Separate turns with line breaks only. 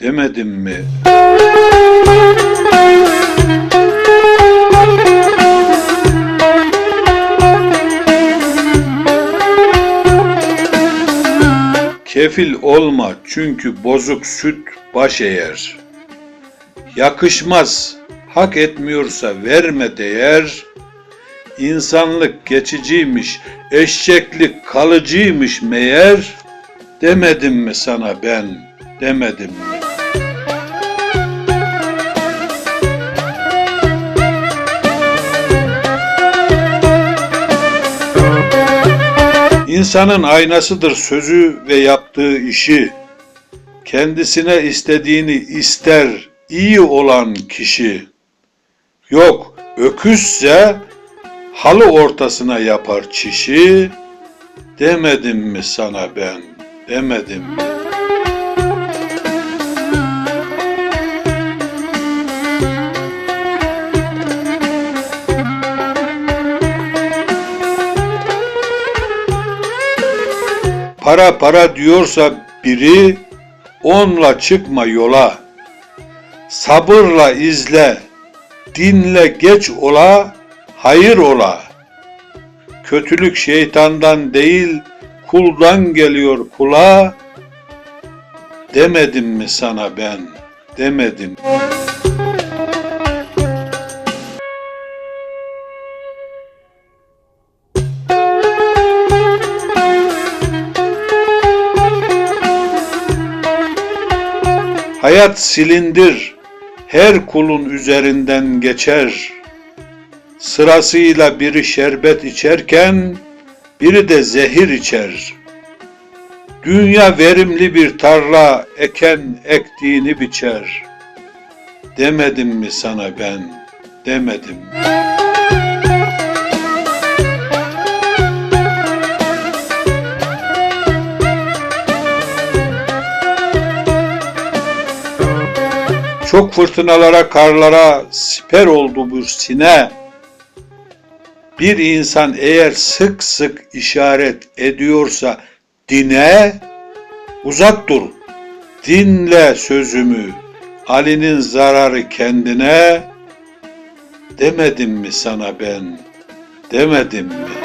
demedim mi? Kefil olma çünkü bozuk süt baş eğer. Yakışmaz, hak etmiyorsa verme değer. İnsanlık geçiciymiş, eşeklik kalıcıymış meğer. Demedim mi sana ben, demedim mi? İnsanın aynasıdır sözü ve yaptığı işi. Kendisine istediğini ister iyi olan kişi. Yok öküzse halı ortasına yapar çişi. Demedim mi sana ben, demedim mi? Para para diyorsa biri onla çıkma yola. Sabırla izle, dinle geç ola, hayır ola. Kötülük şeytandan değil, kuldan geliyor kula. Demedim mi sana ben, demedim. Hayat silindir, her kulun üzerinden geçer. Sırasıyla biri şerbet içerken, biri de zehir içer. Dünya verimli bir tarla, eken ektiğini biçer. Demedim mi sana ben, demedim mi? Çok fırtınalara, karlara siper oldu bu sine. Bir insan eğer sık sık işaret ediyorsa dine, uzak dur. Dinle sözümü, Ali'nin zararı kendine. Demedim mi sana ben, demedim mi?